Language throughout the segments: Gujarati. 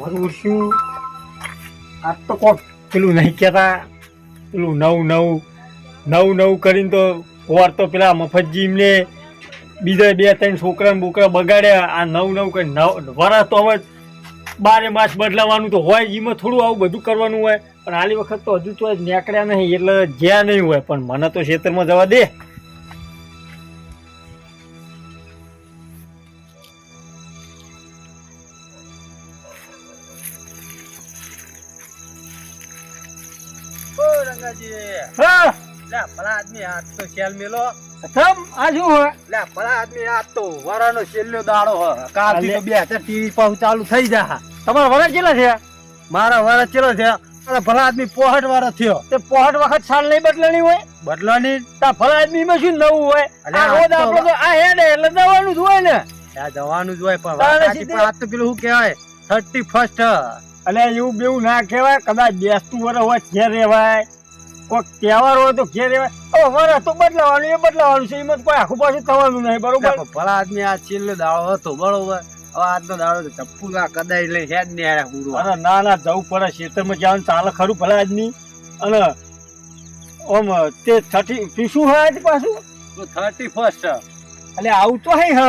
મારું શું? આ તો કોક પેલું નહીં કહેતા. પેલું નવ નવું નવું નવું કરીને તો વાર તો પેલા મફતજીમને બીજા બે ત્રણ છોકરા બોકરા બગાડ્યા. આ નવું નવું કરી નવ વરસ તો હવે બારે માસ બદલાવાનું તો હોય એમાં થોડું આવું બધું કરવાનું હોય. પણ આલી વખત તો હજુ તો નીકળ્યા નહીં. એટલે જ્યાં નહીં હોય. પણ મને તો ખેતરમાં જવા દે. ઓ હા. લે ભલા આદમી હાથ તો શેલ મેલો. થમ આ શું હોય? લે ભલા આદમી હાથ તો વરાનો છેલ્લો દાડો હ કાલથી તો બે હજાર ટીવી પાછું ચાલુ થઈ જા તમારા વરસ કેટલા છે મારા વરસ ચેલો છે અરે ભલા આદમી પોહટ વાળો થયો. તે પોહટ વખત સાલ નહીં બદલાની હોય? બદલાની તા શું નવું હોય? આ આ રોજ તો- આપણો તો આ હેડે એટલે દવાનું જ હોય ને. જવાનું જ હોય પણ આ તો પેલું શું કહેવાય? થર્ટી ફર્સ્ટ અને એવું બેવું ના કહેવાય. કદાચ બેસતું વરસ હોય ઘેર રહેવાય. કોઈક તહેવાર હોય તો ઘેર ઓ વરસ તો બદલાવાનું એ બદલાવાનું છે એમાં કોઈ આખું પાછું થવાનું નહીં બરોબર? ભલા આદમી આ છેલ્લો દાડો હતો બરોબર? હવે આજનો દાડો ચપ્પુ ના કદાચ લઈ હેડ જ નહીં પૂરું. અરે ના ના જવું પડે ખેતરમાં જવાનું ચાલે ખરું ભલા આદમી. અને ઓમ તે થર્ટી શું હોય તે પાછું? Thirty first. એટલે આવું તો હે હ.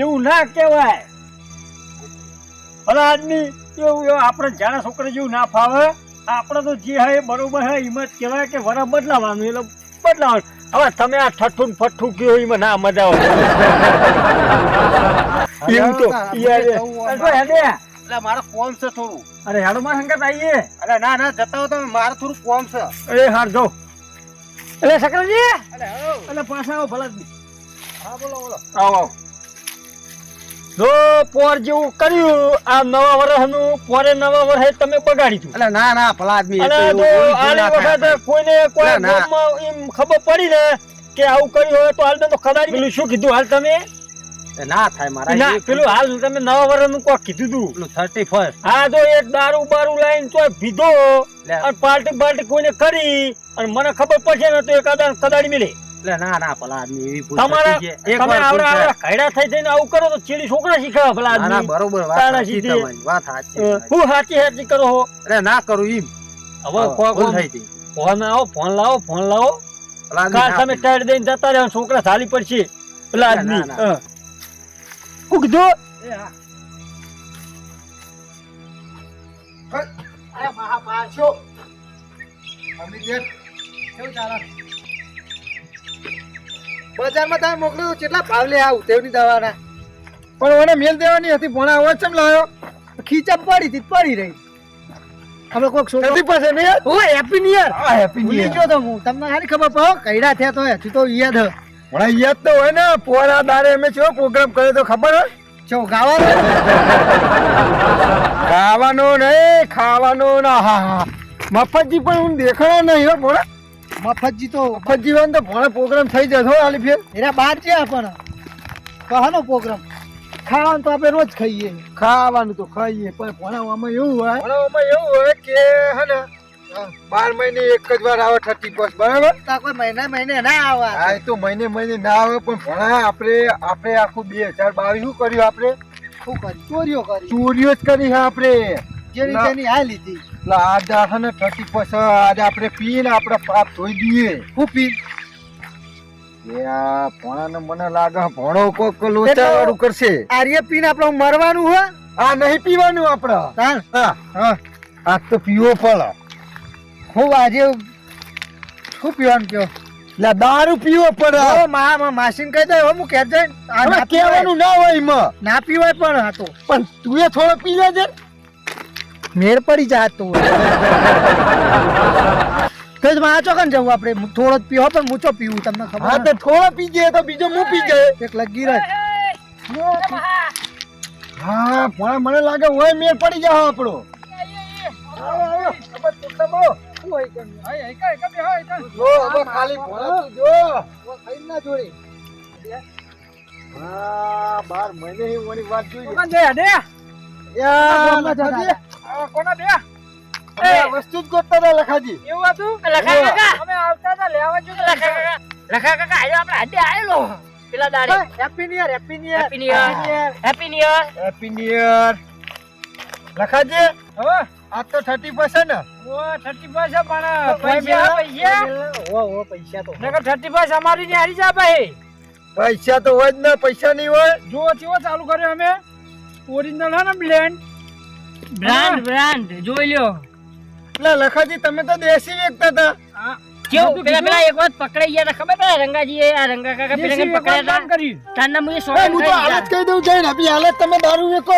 એવું ના કહેવાય. ભલા આદમી એવું એવું આપણે જાણે છોકરા જેવું ના ફાવે. આપણે તો જે હે એ બરોબર હા એમાં કહેવાય કે વરા બદલાવાનું એટલે બદલાવાનું. હવે તમે આ ઠઠ્ઠું ફઠ્ઠું કયો એમાં ના મજા આવે. એવું તો યાર મારે કોમ છે થોડું. અરે હેડો માં સંગત આવીએ. અરે ના ના જતા હો તમે મારે થોડું કોમ છે. એ હાર જો એટલે શકરજી? એટલે પાછા આવો ભલા હા બોલો બોલો. આવો આવો. જો પોર જેવું કર્યું આ નવા વર્ષનું પોરે નવા વર્ષે તમે બગાડી દીધું. એટલે ના ના ભલા આદમી ના વખતે કોઈને કોઈ ના, ના. ગામમાં એમ ખબર પડી ને કે આવું કર્યું હોય તો હાલ તો ખબર પેલું શું કીધું હાલ તમે? ના થાય મારા ના પેલું હાલ તમે નવા વર્ષનું કોક કીધું તું. થર્ટી ફર્સ્ટ હા તો એક દારૂ બારૂ લાઈન તો પીધો અને પાર્ટી બાર્ટી કોઈને કરી અને મને ખબર પડશે ને તો એકાદા કદાડી મિલે. એટલે ના ના ભલા આદમી એવી ભૂલ તમારા થતી છે. એક તમે આવડા આવડા ખૈડા થઈ જઈને આવું કરો તો ચીડી છોકરા શીખવા ના બરોબર વાત સાચી. તમારી વાત સાચી હું હાચી હાચી કરો હો. અરે ના કરું એમ. હવે કોઈ ભૂલ થઈ હતી. ફોન આવો ફોન લાવો ફોન લાવો. કાર તમે ટાઈડ દઈને જતા રહો છોકરા સાલી પડશે. ના, આદમી. હા. કીધું અરે મહા પાછો. અમી કેવું ચાલે? બજારમાં તમે મોકલ્યું કેટલા ભાવ લે આવું તેવની દવાના? પણ ઓને મેલ દેવાની હતી ભણા અવાજ ચમ લાવ્યો ખીચા પડી હતી પડી રહી. આપણે કોઈક છોકરો નથી પાસે નહીં યાર ઓ હેપી ન્યુ યર હા હેપી ભૂલી ગયો તો હું. તમને હારી ખબર પડો કઈડા થયા તો હજી તો યાદ. ભણા યાદ તો હોય ને પોરા દારે અમે કેવો પ્રોગ્રામ કર્યો તો ખબર હોય? ચો ગાવાનો ખાવાનો નહીં ખાવાનો ના હા હા મફતજી પણ હું દેખાડો નહીં હો ભોળા મફતજી તો મફતજી હોય ને તો ભોળા પ્રોગ્રામ થઈ જશો આલી ફેર. એના બાર છે પણ. કહાનો પ્રોગ્રામ ખાવાનું તો આપણે રોજ ખાઈએ. ખાવાનું તો ખાઈએ પણ ભણાવવામાં એવું હોય ભણાવવામાં એવું હોય કે હે ને બાર મહિને એક જ વાર આવે થર્ટી બસ બરાબર? કોઈ મહિને મહિને ના આવે. હા એ તો મહિને મહિને ના આવે પણ ભણા આપણે આપણે આખું બે હજાર બાવીસ શું કર્યું આપણે? શું કર્યું? ચોરીઓ કરી. ચોરીઓ જ કરી હા આપણે. ના. તેની આ લીધી એટલે આજે છે ને થર્ટી ફર્સ્ટ આજે આપણે પીને આપણે પાપ ધોઈ દઈએ. હું પી. એ આ ભણાને મને લાગે ભણો કોક લોચા વાળું કરશે. આર્ય પીને આપણે મરવાનું હો? આ નહીં પીવાનું આપણે. હા. હા. આ તો પીવો પડે હું આજે શું પીવાનું કયો એટલે દારૂ પીવો પડે ઓ મા માસીને કહી દે હો આ હવે ના હોય ના પીવાય પણ આ તો. પણ તું એ થોડો પી લેજે. મેર પડી જાય તો. તો જ માં ચોકન જવું આપણે. થોડો જ પીવો પણ હું પીવું તમને ખબર હા તો થોડો પી જાય તો બીજો હું પી જાય એક લગી રહે. હા પણ મને લાગે હોય મેળ પડી જાવ આપણો. તું. તું જો. હા, બાર મહિને ઈ ઓની વાત જોઈએ. યા, કોણ જતા લખાજી. અમે આ વસ્તુ જ ગોતતા હતા. Lakhaji happy new year happy new year happy new year happy new year Lakhaji હવે આ તો થર્ટી પર્સન્ટ ઓ થર્ટી પૈસા પણ પૈસા પૈસા ઓ ઓ પૈસા તો નકર થર્ટી પૈસા અમારી ની હારી જા ભાઈ પૈસા તો હોય જ ને પૈસા નહીં હોય. જુઓ ચેવો ચાલુ કર્યો અમે. ઓરિજિનલ હે ને બ્લેન્ડ બ્રાન્ડ બ્રાન્ડ જોઈ લ્યો. એટલે લખાજી તમે તો દેશી વેચતા હતા. કેવું? પેલા પેલા એક વાત પકડાઈ ગયા હતા ખબર પેલા રંગાજી આ રંગા કાકા પેલા ને પકડ્યા હતા? તાર મુએ એ, સોળા હું તો હાલત કહી દઉં જઈને અભી હાલત તમે દારૂ વેચો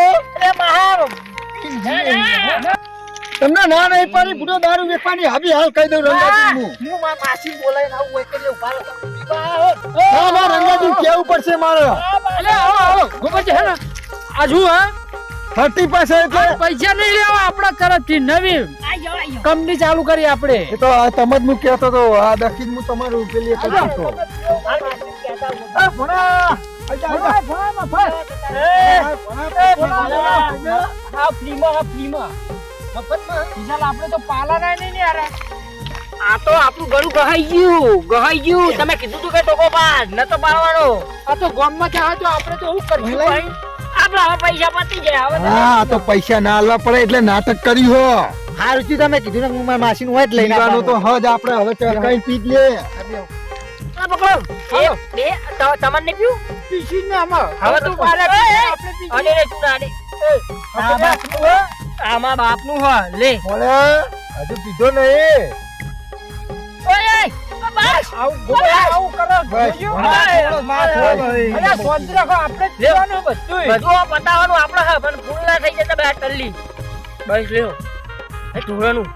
તમને ના નહીં પાડી બુડો દારૂ વેચવાની. હાબી હાલ કહી દઉં રંગાજી હું માસી બોલાઈને આવું હોય કરી ઊભા રહો. ના ના રંગાજી કેવું પડશે મારે? અલે આવો આવો. ગોપતજી હે ને. આજુ હા? થર્ટી પાસે એટલે પૈસા નહીં લેવા આપણા તરફથી નવી કંપની ચાલુ કરી આપણે. એ તો આ તમે જ હું કહેતો તો આ દક્ષિણ હું તમારું પેલી જ હતો. એ ભણા. આજા, આજા. આ ફ્રીમાં આ ફ્રીમાં. વિશાલ આપણે તો પાલા નહીં ને યાર. આ તો આપણું ગળું ગહાઈ ગયું ગહાઈ ગયું. તમે કીધું તું કે ટોકો પાડ ન તો પાડવાનો. આ તો ગામમાં ક્યાં તો આપણે તો શું કરશું ભાઈ આપણે હવે પૈસા પતી જાય હવે તો- હા તો પૈસા ના આલવા પડે એટલે નાટક કર્યું હો. હારું થયું તમે કીધું ને હું મારા માસીનું હોય જ લઈને પીવાનું તો હજ આપણે હવે ચરકાઈ પી જ લે. પકડો. એ બે તમને પીવું? પીસી ને આમાં. હવે તું રે બાપનું આમાં બાપનું હ. લે. હજુ પીધો નહીં. ઓય. બસ. આવું ગોળ આવું કરો બસ, અરે, થોડો, માર થોડો. અરે, શાંતિ રાખો આપણે જ પીવાનું બધું પતાવવાનું આપણે હા પણ ફૂલ ના થઈ જતા બે ટલ્લી બસ લ્યો. એ ઢોળાનું.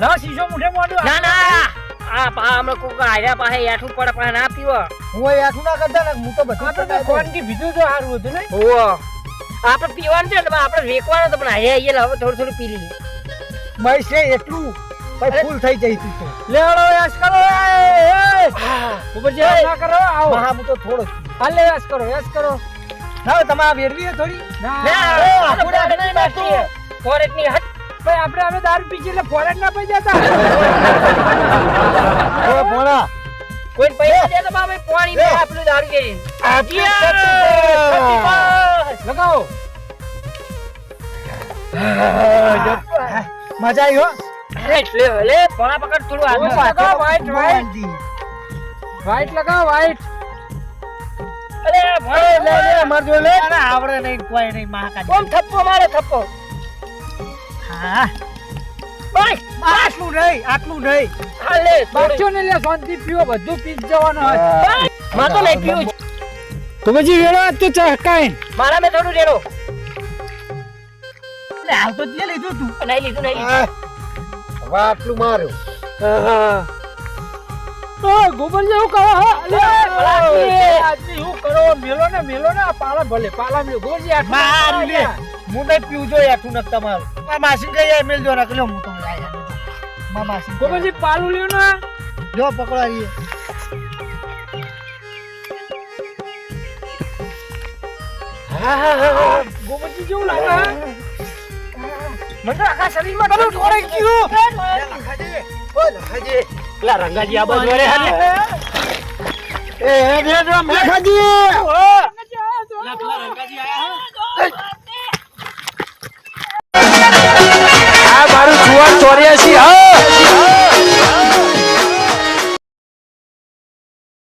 ના શીશો મુઠે મોઢું ના ના. આ પા હમણાં કોક આર્યા પાસે એઠું પડે પાસે ના પીવો. હું અહીં ના કરતા ને હું તો બધું આપણે. તો સારું હતું ને. આપણે પીવાનું છે ને પણ આપણે વેકવાનું તો પણ આયા આયા હવે થોડું થોડું પી લઈએ બસ એટલું. ભાઈ ફૂલ થઈ જઈ તું. લેવડો યસ કરો એ. ઉપરથી ના કરો આવો. હા હું તો થોડો હાલ લે યસ કરો યસ કરો. ના તમારા વેરવી થોડી? ના. આપણે નહીં નાખીએ. ફોરેટની હટ ભાઈ આપણે હવે દારૂ પીજી એટલે ફોરેટ ના પી જતા ઓ ભોળા કોઈ પૈસા દે તો બાબા પાણી લે. આપણું દારૂ કે! લગાવો મજા આવી હો. અરે લે લે પોણા પકડ થોડું આગળ. લગાવો white, white. લગાવ લગાવો અરે ભાઈ લે લે અમાર જો લે. અરે આવડે નહીં કોઈ નહીં મહાકાળી ઓમ થપ્પો મારે થપ્પો. હા. બસ આટલું નહીં આટલું નહીં. હા લે થોડું. ને લે શાંતિ પીવો બધું પી જવાનું હોય. માં તો નહીં પીવું તો પછી વેળો આજ તો ચહકાય મારા મેં થોડું રેડો એટલે હાલ તો જે લીધું તું. નહીં લીધું નહીં લીધું. હવે આટલું માર્યું. હા. ગોબર જેવું કહો હા શું કરો મેલો ને મેલો ને પાલા ભલે પાલા મેલો ગોરજી આટલું હું નહીં પીવું જોઈએ આટલું નથી તમારું. માસી યાર મેલ જો રાખલો હું તો લાયા. માસી ગોબરજી પાલું લ્યો ને. જો પકડો હા. ગોબરજી જેવું લાગે હા? મને આખા શરીરમાં ગળું ઢોળાઈ ગયું પેલા રંગાજી આ બાજુ વળે એ રે રામ લેખાજી આ મારું જુવાન ચોર્યાસી હા.